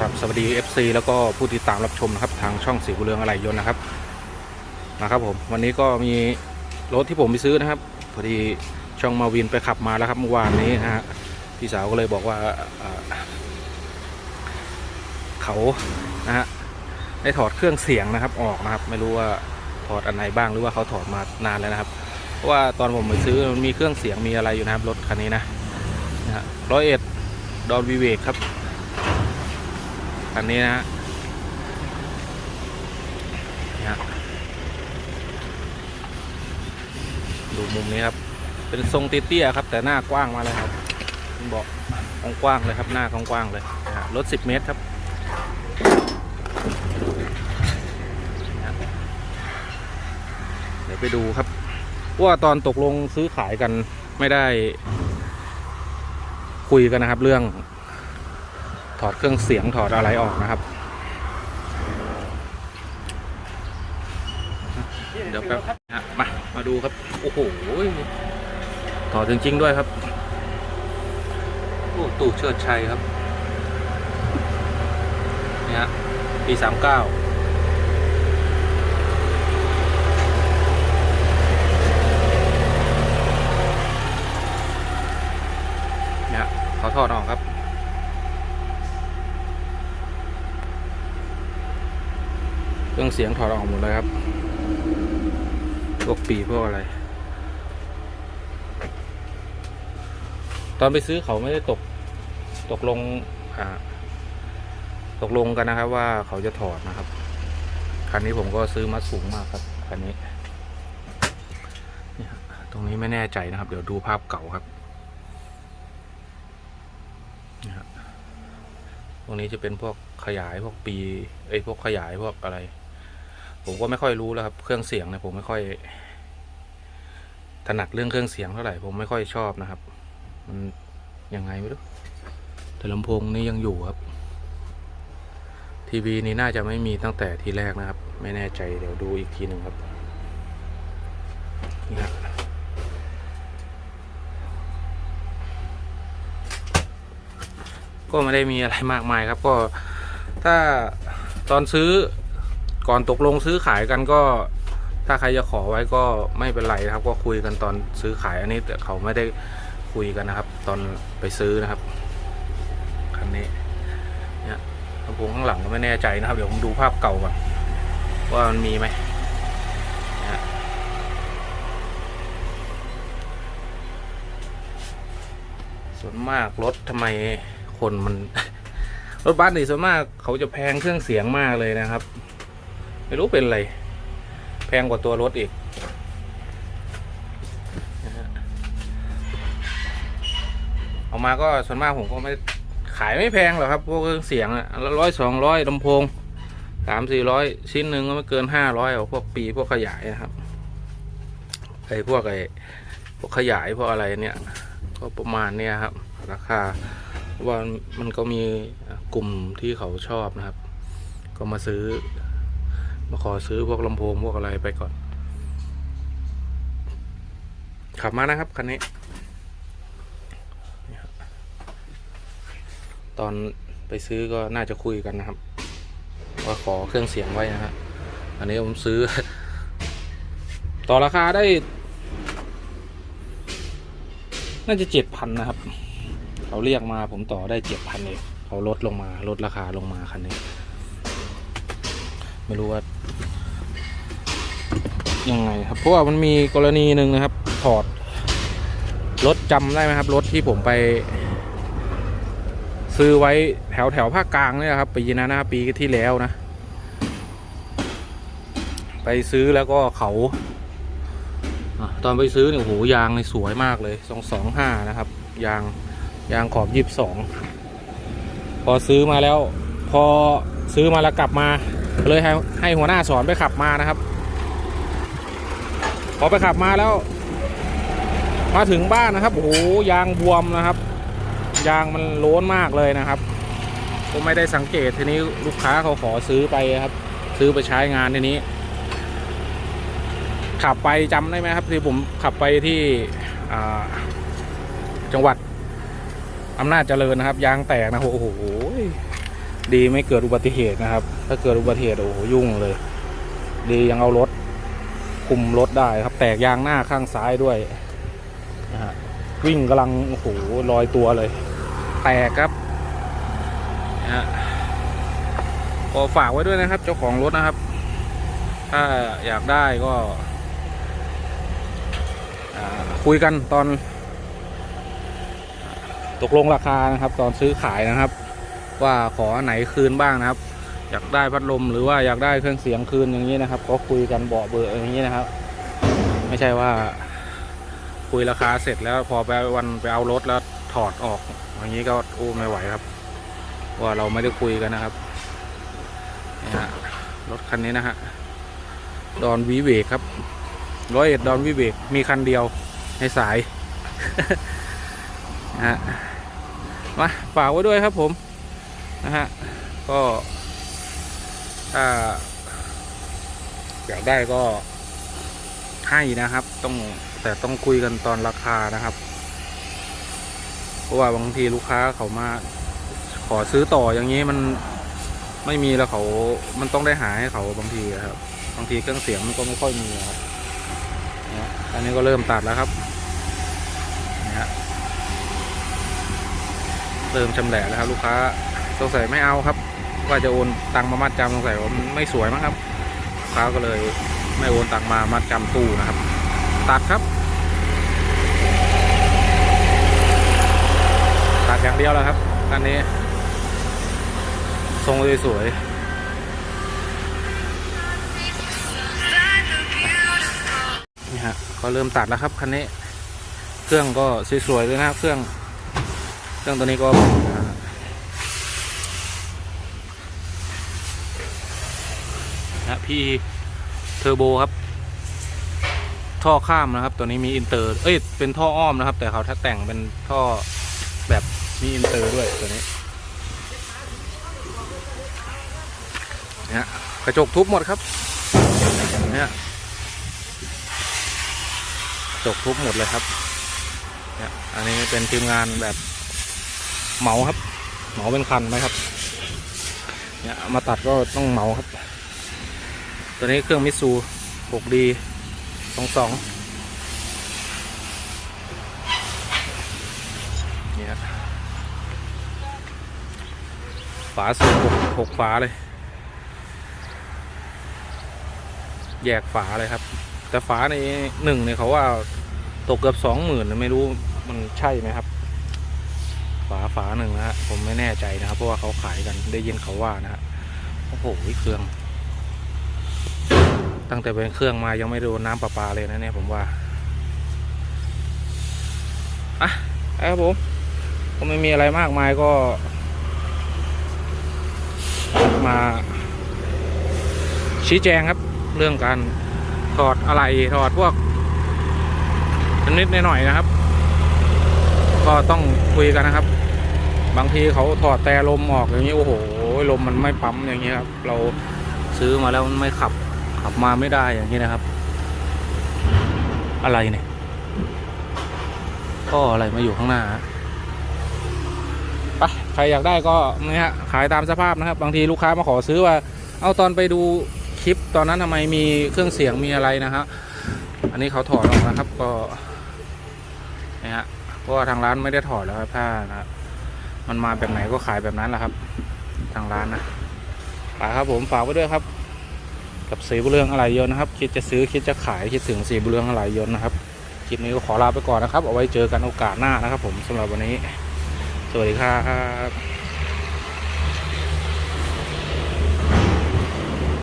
ครับสวัสดี FC แล้วก็ผู้ติดตามรับชมนะครับทางช่องสีบุเรืองอะไรยนต์นะครับนะครับผมวันนี้ก็มีรถที่ผมไปซื้อนะครับพอดีช่องมาวินไปขับมาแล้วครับเมื่อวานนี้นะฮะพี่สาวก็เลยบอกว่าเอ่อเขานะฮะได้ถอดเครื่องเสียงนะครับออกนะครับ ไม่รู้ว่าถอดอันไหนบ้างหรือว่าเขาถอดมานานแล้วนะครับเพราะว่าตอนผมไปซื้อมันมีเครื่องเสียงมีอะไรอยู่นะครับรถคันนี้นะนะฮะร้อยเอ็ดดอนวีเวกครับ อันนี้นะฮะดูมุมนี้ครับ เป็นทรงเตี้ยๆครับ แต่หน้ากว้างมาเลยครับบอกกว้างๆเลยครับ หน้ากว้างๆเลยรถ 10 เมตรครับเดี๋ยวไปดูครับ ว่าตอนตกลงซื้อขายกันไม่ได้คุยกันนะครับ เรื่อง อดเครื่องเสียงถอดอะไรออกนะครับ เดี๋ยวแป๊บนะมา มาดูครับ โอ้โหถอดจริง ๆ ด้วยครับ โอ้ตู่เชิดชัยครับเนี่ยฮะปีสามเก้าเนี่ยฮะเขาถอดออกครับ เครื่องเสียงถอดออกหมดเลยครับ พวกปีพวกอะไร ตอนไปซื้อเขาไม่ได้ตก ตกลงอ่าตกลงกันนะครับ ว่าเขาจะถอดนะครับ คันนี้ผมก็ซื้อมาสูงมากครับ คันนี้นี่ฮะตรงนี้ไม่แน่ใจนะครับ เดี๋ยวดูภาพเก่าครับนี่ฮะตรงนี้จะเป็นพวกขยายพวกปีเอ้พวกขยายพวกอะไร ผมก็ไม่ค่อยรู้แล้วครับ เครื่องเสียงเนี่ยผมไม่ค่อย ถนัดเรื่องเครื่องเสียงเท่าไหร่ผมไม่ค่อยชอบนะครับ มันยังไงไม่รู้แต่ลำโพงนี่ยังอยู่ครับ ทีวีนี่น่าจะไม่มีตั้งแต่ทีแรกนะครับ ไม่แน่ใจเดี๋ยวดูอีกทีหนึ่งครับนี่ฮะก็ไม่ได้มีอะไรมากมายครับ ก็ถ้าตอนซื้อ ก่อนตกลงซื้อขายกันก็ ถ้าใครจะขอไว้ก็ไม่เป็นไรนะครับ ก็คุยกันตอนซื้อขายอันนี้แต่เขาไม่ได้คุยกันนะครับ ตอนไปซื้อนะครับคันนี้เนี่ยลำโพงข้างหลังก็ไม่แน่ใจนะครับ เดี๋ยวผมดูภาพเก่าก่อนว่ามันมีไหมส่วนมากรถทำไมคนมัน รถบัสนี่ส่วนมากเขาจะแพงเครื่องเสียงมากเลยนะครับ ไม่รู้เป็นอะไร แพงกว่าตัวรถอีกเออกมาก็ส่วนมากผมก็ไม่ขายไม่แพงหรอกครับพวกเครื่องเสียงอะร้อยสองร้อยลำโพงสามสี่ร้อยชิ้นหนึ่งก็ไม่เกินห้าร้อยพวกปีพวกขยายนะครับไอ้พวกไอ้พวกขยายพวกอะไรเนี่ย ก็ประมาณเนี้ยครับ ราคาว่ามันก็มีกลุ่มที่เขาชอบนะครับ ก็มาซื้อ มาขอซื้อพวกลำโพงพวกอะไรไปก่อน ขับมานะครับคันนี้ ตอนไปซื้อก็น่าจะคุยกันนะครับ ว่าขอเครื่องเสียงไว้นะฮะอันนี้ผมซื้อ ต่อราคาได้ น่าจะเจ็ดพันนะครับ เขาเรียกมาผมต่อได้เจ็ดพันเองเขาลดลงมาลดราคาลงมาคันนี้ ไม่รู้ว่า ยังไงครับ เพราะว่ามันมีกรณีหนึ่งนะครับ ถอดรถจำได้ไหมครับ รถที่ผมไป ซื้อไว้แถวแถวภาคกลางเนี่ยครับ ปีนั้นนะปีที่แล้วนะ ไปซื้อแล้วก็เขาอตอนไปซื้อเนี่ยโอ้โหยางในสวยมากเลยสองสองห้านะครับ ยางยางขอบยี่สิบสองพอซื้อมาแล้ว พอซื้อมาแล้วกลับมา เลยให้ให้หัวหน้าสอนไปขับมานะครับ พอไปขับมาแล้ว มาถึงบ้านนะครับโอ้โหยางบวมนะครับ ยางมันโล้นมากเลยนะครับผมไม่ได้สังเกตทีนี้ลูกค้าเขาขอซื้อไปครับ ซื้อไปใช้งานทีนี้ ขับไปจำได้ไหมครับที่ผมขับไปที่จังหวัดอำนาจเจริญนะครับ ยางแตกนะโอ้โหดีไม่เกิดอุบัติเหตุนะครับ ถ้าเกิดอุบัติเหตุโอ้โหยุ่งเลย ดียังเอารถ คุมรถได้ครับ แตกยางหน้าข้างซ้ายด้วยนะฮะวิ่งกำลังโอ้โหลอยตัวเลย แตกครับนะฮะก็ฝากไว้ด้วยนะครับ เจ้าของรถนะครับ ถ้าอยากได้ก็คุยกันตอนตกลงราคานะครับ ตอนซื้อขายนะครับ ว่าขออันไหนคืนบ้างนะครับ อยากได้พัดลมหรือว่าอยากได้เครื่องเสียงคืนอย่างนี้นะครับ ก็คุยกันเบาเบอร์อย่างนี้นะครับ ไม่ใช่ว่า คุยราคาเสร็จแล้วพอไปวันไปเอารถแล้วถอดออก อย่างนี้ก็อู้ไม่ไหวครับ ว่าเราไม่ได้คุยกันนะครับนี่ฮะรถคันนี้นะฮะดอนวีเวกครับร้อยเอ็ดดอนวีเวกมีคันเดียวในสายนะฮะมาฝากไว้ด้วยครับผมนะฮะก็ ถ้าอยากได้ก็ให้นะครับ ต้องแต่ต้องคุยกันตอนราคานะครับ เพราะว่าบางทีลูกค้าเขามาขอซื้อต่ออย่างนี้มันไม่มีแล้วเขา มันต้องได้หาให้เขาบางทีครับ บางทีเครื่องเสียงมันก็ไม่ค่อยมีครับเนี่ยอันนี้ก็เริ่มตัดแล้วครับเนี่ยเริ่มชำแหละแล้วครับ ลูกค้าสงสัยไม่เอาครับ ว่าจะโอนตังค์มามัดจำสงสัยว่ามันไม่สวยมั้งครับลูกค้าก็เลยไม่โอนตังค์มามัดจำตู้นะครับ ตัดครับ ตัดอย่างเดียวแล้วครับอันนี้ ทรงสวยๆนี่ฮะก็เริ่มตัดแล้วครับคันนี้ เครื่องก็สวยๆเลยนะครับเครื่อง เครื่องตัวนี้ก็อ่านะ พี่เทอร์โบครับ ท่อข้ามนะครับ ตัวนี้มีอินเตอร์ เอ้ย เป็นท่ออ้อมนะครับ แต่เขาถ้าแต่งเป็นท่อแบบมีอินเตอร์ด้วยตัวนี้เนี่ยกระจกทุบหมดครับเนี่ยกระจกทุบหมดเลยครับเนี่ยอันนี้เป็นทีมงานแบบเหมาครับ เหมาเป็นคันไหมครับ เนี่ย มาตัดก็ต้องเหมาครับ ตัวนี้เครื่องมิซู 6D 22นี่ครับฝาสูงหกหกฝาเลย แยกฝาเลยครับ แต่ฝาในหนึ่งเนี่ยเขาว่าตกเกือบสองหมื่นไม่รู้มันใช่ไหมครับ ฝาฝาหนึ่งนะฮะผมไม่แน่ใจนะครับ เพราะว่าเขาขายกันได้ยินเขาว่านะฮะโอ้โหเครื่อง ตั้งแต่เป็นเครื่องมายังไม่โดนน้ำประปาเลยนะเนี่ยผมว่าอะครับผมก็ไม่มีอะไรมากมายก็ มาชี้แจงครับ เรื่องการถอดอะไรถอดพวกนิดหน่อยๆนะครับ ก็ต้องคุยกันนะครับ บางทีเขาถอดแต่ลมออกอย่างนี้โอ้โหลมมันไม่ปั๊มอย่างนี้ครับ เราซื้อมาแล้วมันไม่ขับ ขับมาไม่ได้อย่างนี้นะครับ อะไรเนี่ยก็อะไรมาอยู่ข้างหน้าฮะไปใครอยากได้ก็นี่ฮะขายตามสภาพนะครับ บางทีลูกค้ามาขอซื้อว่า เอาตอนไปดูคลิปตอนนั้นทำไมมีเครื่องเสียงมีอะไรนะฮะอันนี้เขาถอดออกนะครับ ก็นะฮะเพราะว่าทางร้านไม่ได้ถอดแล้วครับถ้านะมันมาแบบไหนก็ขายแบบนั้นแหละครับ ทางร้านนะฝากครับผมฝากไว้ด้วยครับ กับสีบุเรืองอะไรยนต์นะครับ คิดจะซื้อคิดจะขายคิดถึงสีบุเรืองอะไรยนต์นะครับคลิปนี้ก็ขอลาไปก่อนนะครับ เอาไว้เจอกันโอกาสหน้านะครับ ผมสำหรับวันนี้ สวัสดีครับ